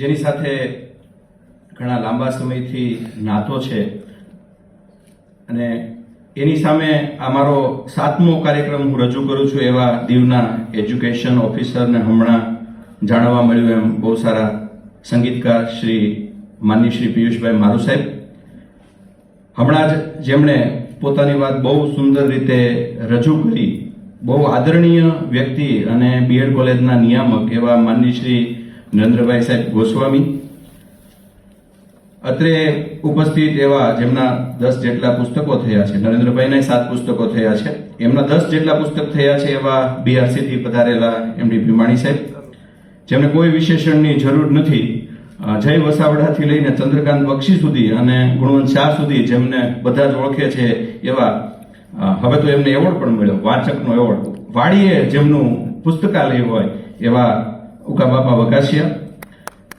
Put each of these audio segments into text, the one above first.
જેની સાથે ઘણા લાંબા સમયથી નાતો છે. અને એની સામે આ મારો સાતમો કાર્યક્રમ હું રજૂ કરું છું એવા દીવના એજ્યુકેશન ઓફિસરને હમણાં જાણવા મળ્યું એમ બહુ સારા સંગીતકાર શ્રી માનની શ્રી પિયુષભાઈ મારુ સાહેબ. હમણાં જ જેમણે પોતાની વાત બહુ સુંદર રીતે રજૂ કરી, બહુ આદરણીય વ્યક્તિ અને બીએડ કોલેજના નિયામક એવા માનની શ્રી નરેન્દ્રભાઈ સાહેબ ગોસ્વામી. અત્રે ઉપસ્થિત એવા જેમના દસ જેટલા પુસ્તકો થયા છે નરેન્દ્રભાઈના સાત પુસ્તકો થયા છે. એમના દસ જેટલા પુસ્તક થયા છે એવા બીઆરસીથી પધારેલા એમડી ભીમાણી સાહેબ. જેમને કોઈ વિશેષણની જરૂર નથી. જય વસાવડાથી લઈને ચંદ્રકાંત બક્ષી સુધી અને ગુણવંત શાહ સુધી જેમને બધા જ ઓળખે છે એવા હવે તો એમને એવોર્ડ પણ મળ્યો, વાચકનો એવોર્ડ. વાડીએ જેમનું પુસ્તકાલય હોય એવા ઉકા બાપા વઘાસિયા.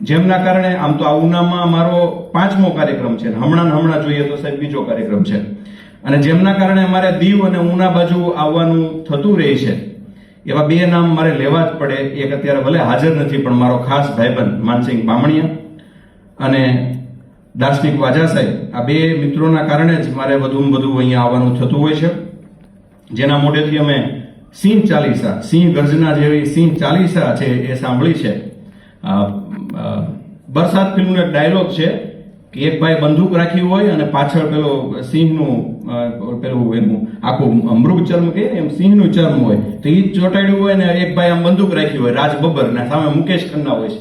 જેમના કારણે આમ તો આ ઉનામાં મારો પાંચમો કાર્યક્રમ છે હમણાં હમણાં જોઈએ તો સાહેબ બીજો કાર્યક્રમ છે. અને જેમના કારણે મારે દીવ અને ઉના બાજુ આવવાનું થતું રહે છે. એવા બે નામ મારે લેવા જ પડે. એક અત્યારે ભલે હાજર નથી, પણ મારો ખાસ ભાઈબંધ માનસિંહ બામણિયા અને દાર્શનિક વાજા સાહેબ, આ બે મિત્રોના કારણે જ મારે વધુમાં વધુ અહીંયા આવવાનું થતું હોય છે. જેના મોઢેથી અમે સિંહ ચાલીસા સિંહ ગર્જના જેવી સિંહ ચાલીસા છે એ સાંભળી છે. બરસાત ફિલ્મનો એક ડાયલોગ છે કે એક ભાઈ બંદૂક રાખી હોય અને પાછળ પેલો સિંહનું પેલું એનું આખું મૃગ ચર્મ કે એમ સિંહનું ચર્મ હોય, તો એ ચોટાડ્યું હોય ને એક ભાઈ આમ બંદૂક રાખી હોય, રાજ બબ્બર, ને સામે મુકેશ ખન્ના હોય છે.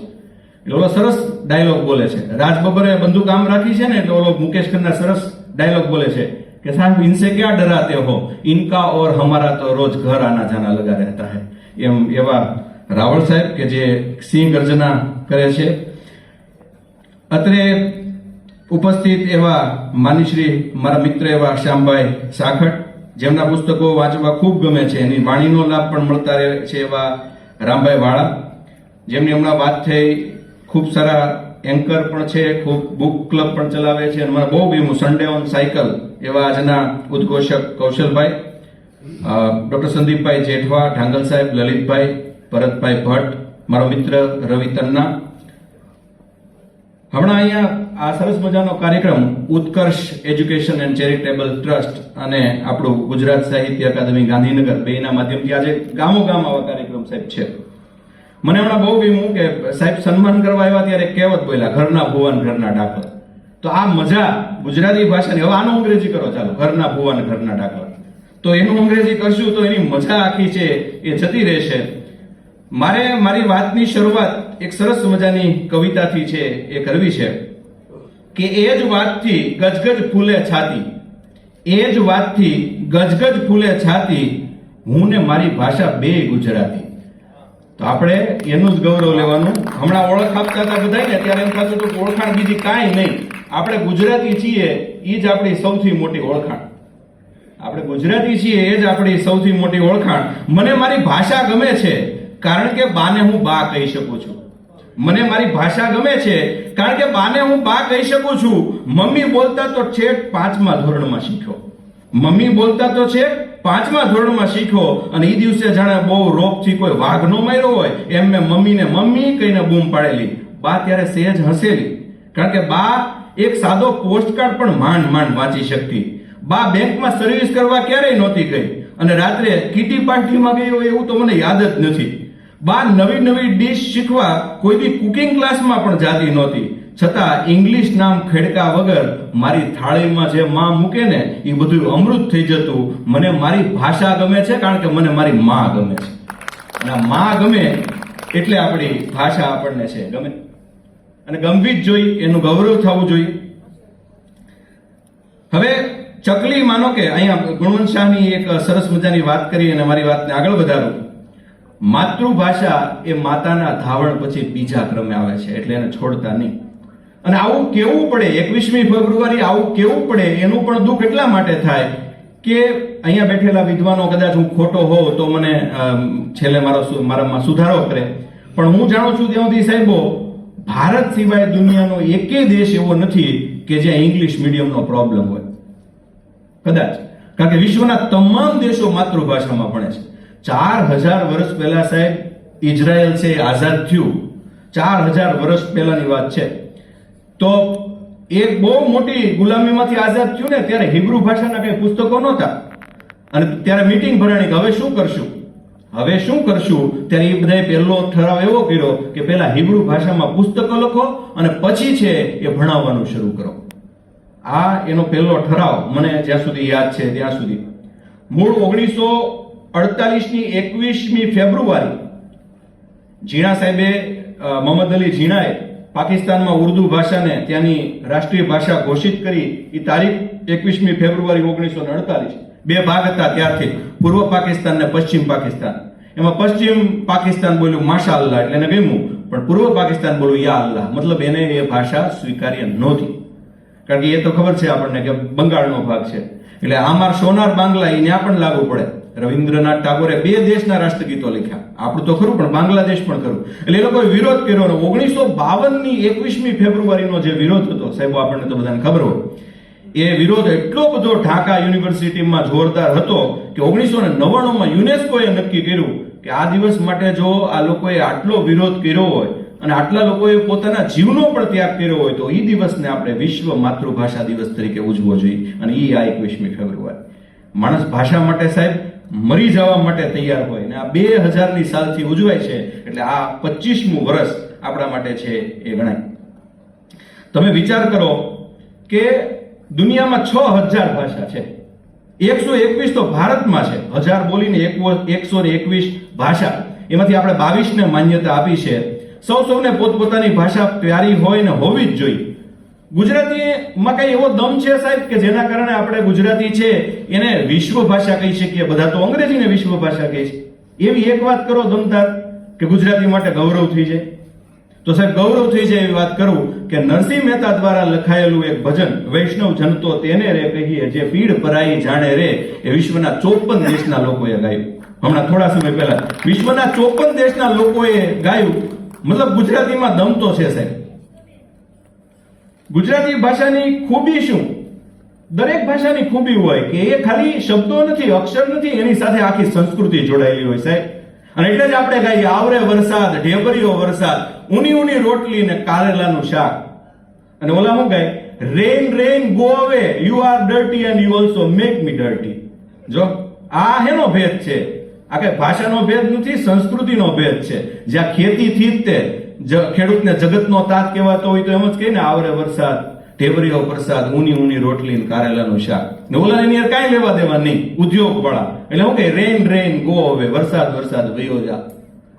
એટલે ઓલો સરસ ડાયલોગ બોલે છે. રાજ બબ્બરે બંદૂક આમ રાખી છે ને, એટલે ઓલો મુકેશ ખન્ના સરસ ડાયલોગ બોલે છે. કે સાહેબ इनसे ક્યાં डराते હો? ઇનકા ઓર हमारा તો રોજ ઘર આના जाना લગા રહેતા है એમ એવા રાવળ સાહેબ કે જે સિંહ ગર્જના કરે છે. અત્રે ઉપસ્થિત એવા માનીશ્રી મારા મિત્ર એવા શ્યામભાઈ સાખટ, જેમના પુસ્તકો વાંચવા ખૂબ ગમે છે. એની વાણીનો લાભ પણ મળતા રહે છે એવા રામભાઈ વાળા, જેમની હમણાં વાત થઈ, ખૂબ સારા એન્કર પણ છે, ખૂબ બુક ક્લબ પણ ચલાવે છે. અને મને બહુ બીમું સન્ડે ઓન સાયકલ એવા આજના ઉદ્ઘોષક કૌશલભાઈ ડોક્ટર સંદીપભાઈ જેઠવા, ઢાંગલ સાહેબ લલિતભાઈ, ભરતભાઈ ભટ્ટ, મારો મિત્ર રવિ તન્ના. હમણાં અહીંયા આ સરસ મજાનો કાર્યક્રમ, Utkarsh Education and Charitable Trust અને આપણું ગુજરાત સાહિત્ય અકાદમી ગાંધીનગર બેના માધ્યમથી આજે ગામો ગામ આવા કાર્યક્રમ સાહેબ છે. મને હમણાં બહુ બી કે સાહેબ સન્માન કરવા આવ્યા ત્યારે કહેવત બોલ્યા, ઘરના ભુવન, ઘરના ડાકર તો આ મજા ગુજરાતી ભાષાની. હવે આનો અંગ્રેજી કરો ચાલો, ઘરના ભુવન, ઘરના ડાકર તો એનું અંગ્રેજી કરશું તો એની મજા આખી છે, એ જતી રહેશે. મારે મારી વાતની શરૂઆત એક સરસ મજાની કવિતાથી છે, એ કરવી છે કે એ જ વાતથી ગજગજ ફૂલે છાતી. એ જ વાતથી ગજગજ ફૂલે છાતી, હું ને મારી ભાષા બે ગુજરાતી. તો આપણે એનું જ ગૌરવ લેવાનું. હમણાં ઓળખ આપતા હતા બધા ને, ત્યારે એમ થતું હતું ઓળખાણ બીજી કાંઈ નહીં. આપણે ગુજરાતી છીએ, એ જ આપણી સૌથી મોટી ઓળખાણ. આપણે ગુજરાતી છીએ, એ જ આપણી સૌથી મોટી ઓળખાણ. મને મારી ભાષા ગમે છે, કારણ કે બાને હું બા કહી શકું છું. મને મારી ભાષા ગમે છે, કારણ કે બાને હું બા કહી શકું છું. મમ્મી બોલતા તો છેક પાંચમા ધોરણમાં શીખ્યો. મમ્મી બોલતા તો છે, પાંચમા ધોરણમાં શીખ્યો અને એ દિવસે જાણે બહુ રોપથી કોઈ વાઘ નો માર્યો હોય એમ મેં મમ્મીને મમ્મી કહીને બૂમ પાડેલી. બા ત્યારે સહેજ હસેલી, કારણ કે બા એક સાદો પોસ્ટકાર્ડ પણ માંડ માંડ વાંચી શકતી. બા બેંકમાં સર્વિસ કરવા ક્યારેય નહોતી ગઈ અને રાત્રે કીટી પાર્ટીમાં ગઈ હોય એવું તો મને યાદ જ નથી. બા નવી નવી ડીશ શીખવા કોઈ બી કુકિંગ ક્લાસમાં પણ જાતી નહોતી. છતાં ઇંગ્લિશ નામ ખેડકા વગર મારી થાળીમાં જે માં મૂકે ને એ બધું અમૃત થઈ જતું. મને મારી ભાષા ગમે છે કારણ કે મને મારી માં ગમે છે. અને માં ગમે એટલે આપણી ભાષા આપણને છે ગમે. અને ગમવી જ જોઈએ, એનું ગૌરવ થવું જોઈએ. હવે ચકલી માનો કે અહીંયા ગુણવંત શાહની એક સરસ મજાની વાત કરી અને મારી વાતને આગળ વધારું. માતૃભાષા એ માતાના ધાવણ પછી બીજા ક્રમે આવે છે, એટલે એને છોડતા નહીં. અને આવું કેવું પડે? એકવીસમી ફેબ્રુઆરી આવું કેવું પડે? એનું પણ દુઃખ એટલા માટે થાય કે અહીંયા બેઠેલા વિદ્વાનો કદાચ હું ખોટો હોઉં તો મને છેલ્લે મારો મારામાં સુધારો કરે. પણ હું જાણું છું ત્યાં સુધી સાહેબો, ભારત સિવાય દુનિયાનો એકેય દેશ એવો નથી કે જ્યાં ઇંગ્લિશ મીડિયમનો પ્રોબ્લેમ હોય. કદાચ. કારણ કે વિશ્વના તમામ દેશો માતૃભાષામાં ભણે છે. ચાર હજાર વર્ષ પહેલા સાહેબ ઇઝરાયલ છે આઝાદ થયું. ચાર હજાર વર્ષ પહેલાની વાત છે. તો એક બહુ મોટી ગુલામીમાંથી આઝાદ થયું ને, ત્યારે હિબ્રુ ભાષાના કઈ પુસ્તકો નહોતા. અને ત્યારે મીટિંગ ભરાણી કે હવે શું કરશું? હવે શું કરશું? ત્યારે એ બધાએ પહેલો ઠરાવ એવો કર્યો કે પહેલા હિબ્રુ ભાષામાં પુસ્તકો લખો અને પછી છે એ ભણાવવાનું શરૂ કરો. આ એનો પહેલો ઠરાવ મને જ્યાં સુધી યાદ છે ત્યાં સુધી. મૂળ ઓગણીસો અડતાલીસની એકવીસમી ફેબ્રુઆરી ઝીણા સાહેબે મોહમ્મદ અલી ઝીણાએ પાકિસ્તાનમાં ઉર્દુ ભાષાને ત્યાંની રાષ્ટ્રીય ભાષા ઘોષિત કરી એ તારીખ એકવીસમી ફેબ્રુઆરી ઓગણીસો અડતાલીસ. બે ભાગ હતા ત્યારથી. પૂર્વ પાકિસ્તાન ને પશ્ચિમ પાકિસ્તાન. એમાં પશ્ચિમ પાકિસ્તાન બોલ્યું માશા અલ્લાહ એટલે એને પણ પૂર્વ પાકિસ્તાન બોલ્યું યા અલ્લાહ. મતલબ એને એ ભાષા સ્વીકાર્ય નહોતી. કારણ કે એ તો ખબર છે આપણને કે બંગાળનો ભાગ છે. એટલે આમાર સોનાર બાંગ્લા એ ત્યાં પણ લાગુ પડે. રવિન્દ્રનાથ ટાગોરે બે દેશના રાષ્ટ્રગીતો લખ્યા. આપણું તો ખરું, પણ બાંગ્લાદેશ પણ ખરું. એટલે એ લોકોએ વિરોધ કર્યો ઓગણીસો બાવનની એકવીસમી ફેબ્રુઆરીનો જે વિરોધ હતો, સાહેબ, આપણને તો બધાને ખબર હોય, એ વિરોધ એટલો બધો ઢાકા યુનિવર્સિટીમાં જોરદાર હતો કે ઓગણીસો ને નવ્વાણુંમાં યુનેસ્કોએ નક્કી કર્યું કે આ દિવસ માટે જો આ લોકોએ આટલો વિરોધ કર્યો હોય અને આટલા લોકોએ પોતાના જીવનો પણ ત્યાગ કર્યો હોય તો એ દિવસને આપણે વિશ્વ માતૃભાષા દિવસ તરીકે ઉજવવો જોઈએ. અને એ આ એકવીસમી ફેબ્રુઆરી. માણસ ભાષા માટે સાહેબ મરી જવા માટે તૈયાર હોય અને આ બે હજારની સાલથી ઉજવાય છે એટલે આ પચીસમું વર્ષ આપણા માટે છે એ ગણાય. તમે વિચાર કરો કે દુનિયામાં છ હજાર ભાષા છે. એકસો એકવીસ તો ભારતમાં છે. હજાર બોલીને એકસો ને એકવીસ ભાષા. એમાંથી આપણે બાવીસને માન્યતા આપી છે. સૌ સૌને પોતપોતાની ભાષા પ્યારી હોય ને હોવી જ જોઈએ. ગુજરાતીમાં કઈ એવો દમ છે સાહેબ કે જેના કારણે આપણે ગુજરાતી છે એને વિશ્વ ભાષા કહી શકીએ, બધા તો અંગ્રેજીને વિશ્વ ભાષા કહે છે. એવી એક વાત કરો દમદાર કે ગુજરાતી માટે ગૌરવ થઈ જાય. તો સાહેબ, ગૌરવ થઈ જાય એવી વાત કરું કે નરસિંહ મહેતા દ્વારા લખાયેલું એક ભજન વૈષ્ણવ જન તો તેને રે કહીએ, જે પીડ પરાઈ જાણે રે, એ વિશ્વના ચોપન દેશના લોકોએ ગાયું. હમણાં થોડા સમય પહેલા વિશ્વના ચોપન દેશના લોકોએ ગાયું. મતલબ ગુજરાતીમાં દમ તો છે સાહેબ. ગુજરાતી ભાષાની ખૂબી શું? દરેક ભાષાની ખૂબી હોય કે એ ખાલી શબ્દો નથી, અક્ષર નથી, એની સાથે આખી સંસ્કૃતિ જોડાયેલી હોય સાહેબ. અને એટલે જ આપણે કહીએ આવરે વરસાદ, ઢેબરીયો વરસાદ ઊની ઊની રોટલી ને કારેલાનું શાક. અને ઓલા હું કહે? Rain rain go away you are dirty and you also make me dirty જો, આ હેનો ભેદ છે? આ કઈ ભાષાનો ભેદ નથી, સંસ્કૃતિનો ભેદ છે. જ્યાં ખેતીથી તે ખેડૂતને જગતનો તાત કહેવાતો હોય તો એમ જ કહીને આવરે વરસાદ ઢેબરીયો વરસાદ, ઊની ઊની રોટલી કારેલાનું શાક. ને ઓલા એની કાંઈ લેવા દેવા નહીં ઉદ્યોગ વાળા એટલે હું કે રેન રેન, ગો હવે, વરસાદ વરસાદ વયો જા.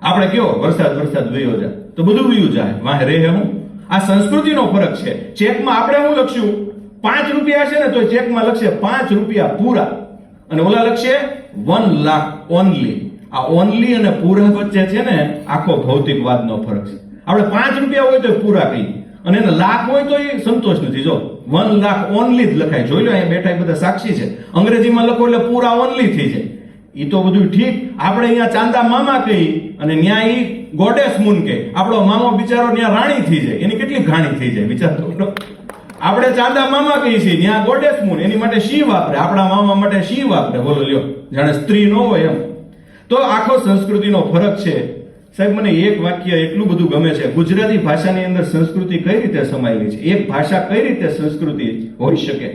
આપણે કયો? વરસાદ વરસાદ વયો જા. તો બધું વયું જાય. વાહ રે હું. આ સંસ્કૃતિનો ફરક છે. ચેકમાં આપણે શું લખશું પાંચ રૂપિયા છે ને તો ચેકમાં લખશે પાંચ રૂપિયા પૂરા. અને ઓલા લખશે વન લાખ ઓનલી આ ઓનલી અને પૂરા વચ્ચે છે ને આખો ભૌતિકવાદનો ફરક છે. આપણે પાંચ રૂપિયા હોય તો પૂરા કહીએ. અને એને લાખ હોય તો એ સંતોષ નથી જો વન લાખ ઓનલી જ લખાય. જોઈ લો, અહીંયા બેઠા બધા સાક્ષી છે. અંગ્રેજીમાં લખો એટલે પૂરા ઓનલી થઈ જાય. એ તો બધું ઠીક. આપણે અહીંયા ચાંદા મામા કહી અને ન્યાય ગોડેસ મૂન કે આપણો મામો બિચારો ત્યાં રાણી થઈ જાય. એની કેટલી ઘાણી થઈ જાય વિચાર તો. આપણે ચાંદા મામા કહીએ છીએ, ત્યાં ગોડેસ મૂન, એની માટે શી વાપરે? આપણા મામા માટે શી વાપરે? બોલો, લ્યો. જાણે સ્ત્રી ન હોય એમ. તો આખો સંસ્કૃતિનો ફરક છે. સાહેબ, મને એક વાક્ય એટલું બધું ગમે છે. ગુજરાતી ભાષાની અંદર સંસ્કૃતિ કઈ રીતે સમાયેલી છે? એક ભાષા કઈ રીતે સંસ્કૃતિ હોઈ શકે?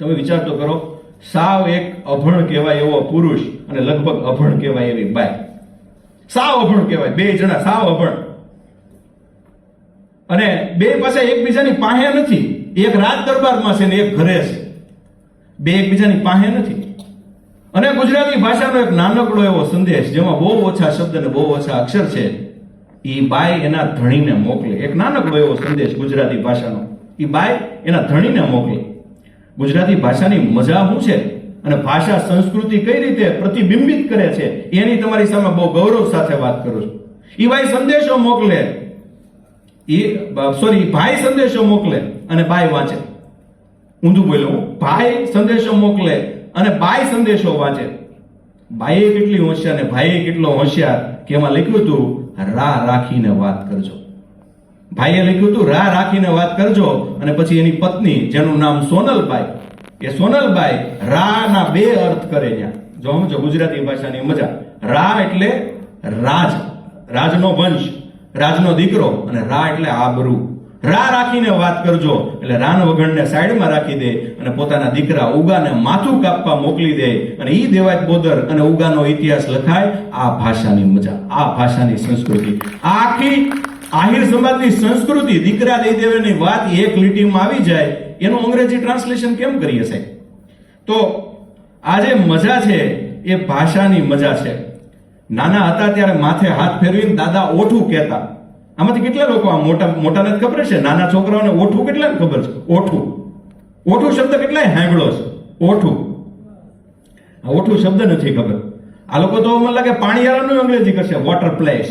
તમે વિચાર તો કરો, સાવ એક અભણ કહેવાય એવો પુરુષ અને લગભગ અભણ કહેવાય એવી બાય સાવ અભણ કહેવાય, બે જણા સાવ અભણ. અને બે પાસે એકબીજાની પાસે નથી. એક રાજ દરબારમાં છે ને એક ઘરે છે. બે એકબીજાની પાસે નથી. અને ગુજરાતી ભાષાનો એક નાનકડો એવો સંદેશ જેમાં બહુ ઓછા શબ્દ અને બહુ ઓછા અક્ષર છે. એ બાય એના ધણીને મોકલે. એક નાનકડો એવો સંદેશ ગુજરાતી ભાષાનો. એ બાય એના ધણીને મોકલે. ગુજરાતી ભાષાની મજા શું છે? અને ભાષા સંસ્કૃતિ કઈ રીતે પ્રતિબિંબિત કરે છે? એની તમારી સામે બહુ ગૌરવ સાથે વાત કરું છું. એ બાઈ સંદેશો મોકલે. ઈ સોરી ભાઈ સંદેશો મોકલે અને ભાઈ વાંચે. ઊંધું બોલ્યો. ભાઈ સંદેશો મોકલે અને ભાઈ સંદેશો વાંચે. બાઈએ કેટલી હોશિયાર ને ભાઈએ કેટલો હોશિયાર કે એમાં લખ્યું હતું રાહ રાખીને વાત કરજો. ભાઈએ લખ્યું હતું રાહ રાખીને વાત કરજો. અને પછી એની પત્ની, જેનું નામ સોનલબાઈ એ સોનલબાઈ રા ના બે અર્થ કરે ત્યાં જો સમજો, ગુજરાતી ભાષાની મજા. રા એટલે રાજ, રાજનો વંશ. રાજનો દીકરો અને રા એટલે આબરૂ. રા રાખીને વાત કરજો, એટલે રાન વગણને સાઈડમાં રાખી દે અને પોતાના દીકરા ઉગાને માથું કાપવા મોકલી દે અને ઈ દેવાય બોદર અને ઉગાનો ઇતિહાસ લખાય, આ ભાષાની મજા, આ ભાષાની સંસ્કૃતિ. આખી આહિર સમાજની સંસ્કૃતિ દીકરા દઈ દેવાની વાત એક લીટીમાં આવી જાય, એનું અંગ્રેજી ટ્રાન્સલેશન કેમ કરીએ સાહેબ તો આ જે મજા છે, એ ભાષાની મજા છે. નાના હતા ત્યારે માથે હાથ ફેરવીને દાદા ઓઠું કહેતા. આમાંથી કેટલા લોકો આ મોટા મોટાને જ ખબર છે નાના છોકરાઓને ઓઠું કેટલા ખબર છે? ઓઠું. ઓઠું શબ્દ કેટલાય હેંગળો છે? ઓઠું. ઓઠું શબ્દ નથી ખબર. આ લોકો તો મને લાગે પાણીયાળાનું અંગ્રેજી કરશે વોટર પ્લેસ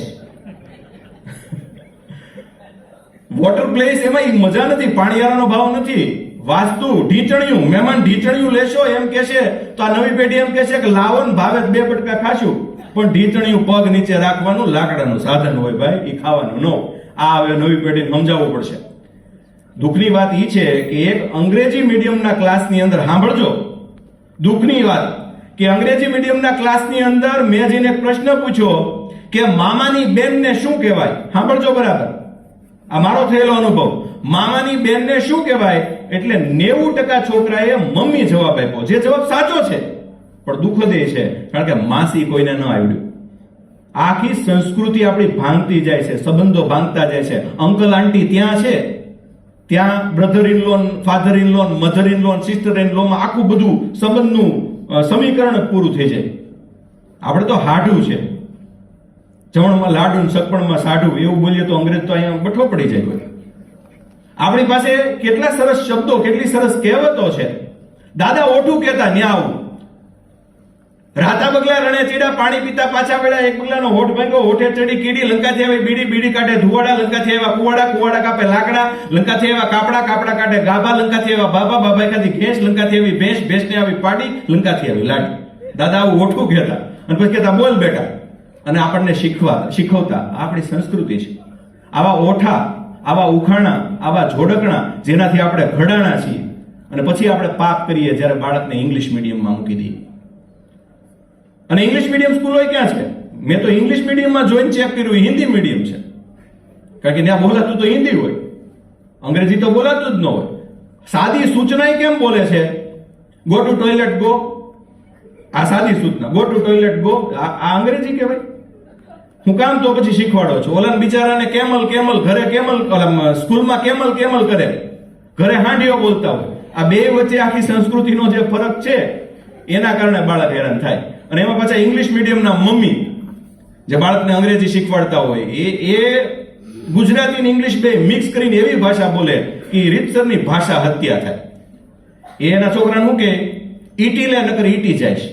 વોટર પ્લેસ એમાં મજા નથી પાણીયાળાનો ભાવ નથી. વાસ્તુ, ઢીચણિયું, મહેમાન ઢીચણિયું લેશો એમ કહેશે તો આ નવી પેઢી એમ કહેશે કે લાવો ને ભાવે બે પટકા ખાશું. પણ ઢીચણિયું પગ નીચે રાખવાનું લાકડાનું સાધન હોય ભાઈ એ ખાવાનું ન આ હવે નવી પેઢીને સમજાવવું પડશે. દુઃખની વાત એ છે કે એક અંગ્રેજી મીડિયમના ક્લાસની અંદર સાંભળજો. દુઃખની વાત કે અંગ્રેજી મીડિયમના ક્લાસની અંદર મેં જઈને પ્રશ્ન પૂછ્યો કે મામાની બેનને શું કહેવાય? સાંભળજો બરાબર. આ મારો થયેલો અનુભવ. મામાની બેનને શું કહેવાય? એટલે નેવું ટકા છોકરાએ મમ્મી જવાબ આપ્યો. જે જવાબ સાચો છે. પણ દુઃખદ એ છે, કારણ કે માસી કોઈને ન આવડ્યું. આખી સંસ્કૃતિ આપણી ભાંગતી જાય છે, સંબંધો ભાંગતા જાય છે. અંકલ, આંટી ત્યાં છે? ત્યાં brother in law father in law mother in law sister in law આખું બધું સંબંધનું સમીકરણ પૂરું થઈ જાય. આપણે તો હાડું છે. જમણમાં લાડુ ને સગપણમાં સાડું, એવું બોલીએ તો અંગ્રેજ તો અહીંયા બઠો પડી જાય. આપણી પાસે કેટલા સરસ શબ્દો, કેટલી સરસ કહેવતો છે. દાદા ઓઠું કહેતા ન્યા આવું રાતા બગલા રણે ચીડા પાણી પીતા પાછા પડ્યા એક બગલાનો હોઠ ભાંગ્યો, હોઠે ચડી કીડી. લંકાથી આવી બીડી બીડી કાઢે ધુવાડા, લંકાથી આવ્યા કુવાડા કુવાડા કાપે લાકડા, લંકાથી આવ્યા કાપડા કાપડા કાઢે ગાભા, લંકાથી આવ્યા બાબા બાબા કાથી ભેંસ લંકાથી આવી ભેંસ, ભેંસને આવી પાડી, લંકાથી આવી લાડી. દાદા આવું ઓઠું કહેતા અને પછી કહેતા, બોલ બેટા. અને આપણને શીખવા, શીખવતા આપણી સંસ્કૃતિ છે. આવા ઓઠા, આવા ઉખાણા, આવા જોડકણા જેનાથી આપણે ઘડાણા છીએ. અને પછી આપણે પાપ કરીએ જ્યારે બાળકને ઇંગ્લિશ મીડિયમમાં મૂકી દઈએ. અને ઇંગ્લિશ મીડિયમ સ્કૂલો ક્યાં છે? મેં તો ઇંગ્લિશ મીડિયમમાં જોઈન ચેક કર્યું હિન્દી મીડિયમ છે. કારણ કે ત્યાં બોલાતું તો હિન્દી હોય. અંગ્રેજી તો બોલાતું જ ન હોય. સાદી સૂચના કેમ બોલે છે? ગો ટુ ટોયલેટ ગો આ સાદી સૂચના. ગો ટુ ટોયલેટ ગો આ અંગ્રેજી કહેવાય. હું કામ તો પછી શીખવાડો છું. ઓલા બિચારાને કેમલ કેમલ, ઘરે કેમલ સ્કૂલમાં કેમલ કેમલ કરે. ઘરે હાંડીઓ બોલતા હોય. આ બે વચ્ચે આખી સંસ્કૃતિનો જે ફરક છે, એના કારણે બાળક હેરાન થાય. અને એમાં પાછા ઇંગ્લિશ મીડિયમના મમ્મી, જે બાળકને અંગ્રેજી શીખવાડતા હોય, એ એ ગુજરાતી અને ઇંગ્લિશ બે મિક્સ કરીને એવી ભાષા બોલે કે રીતસરની ભાષા હત્યા થાય. એ એના છોકરાને શું કે ઈટી લે, નકર ઈટી જાય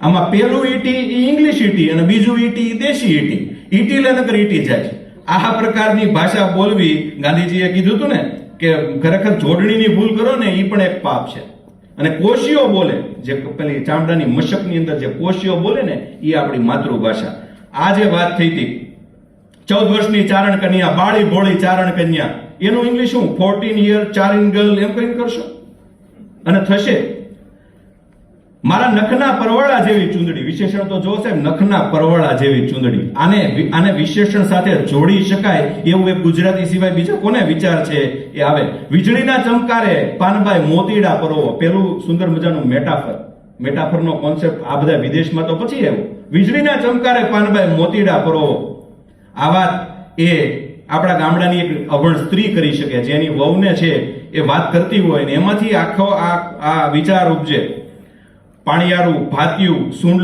આમાં પેલું ઈટી ઈ ઇંગ્લિશ ઈટી અને બીજું ઈટી દેશી ઈટી. ઈટી લે, નકર ઈટી જાય આ પ્રકારની ભાષા બોલવી ગાંધીજીએ કીધું હતું ને કે ખરેખર જોડણીની ભૂલ કરો ને એ પણ એક પાપ છે. અને કોશીઓ બોલે, જે પેલી ચામડાની મશકની અંદર જે કોશીઓ બોલે ને એ આપણી માતૃભાષા. આ જે વાત થઈ હતી, ચૌદ વર્ષની ચારણ કન્યા બાળી ભોળી ચારણ કન્યા એનું ઇંગ્લિશ શું? ફોર્ટીન યર ચારિંગ ગર્લ એમ કરીને કરશો? અને થશે? મારા નખના પરવાળા જેવી ચૂંદડી. વિશેષણ તો જો સાહેબ, નખના પરવાળા જેવી ચૂંદડી. આને આને વિશેષણ સાથે જોડી શકાય એવું એક ગુજરાતી સિવાય બીજા કોને વિચાર છે એ આવે. વીજળીના ચમકારે પાનભાઈ મોતીડા પરોવો. પેલું સુંદર મજાનું મેટાફર. મેટાફરનો કોન્સેપ્ટ આ બધા વિદેશમાં તો પછી આવ્યો. વીજળીના ચમકારે પાનભાઈ મોતીડા પરોવો. આ વાત એ આપણા ગામડાની એક અભણ સ્ત્રી કરી શકે. જેની વહુને છે એ વાત કરતી હોય ને એમાંથી આખો આ આ વિચાર ઉપજે. પાણીયારું ભાતિયું સુંડ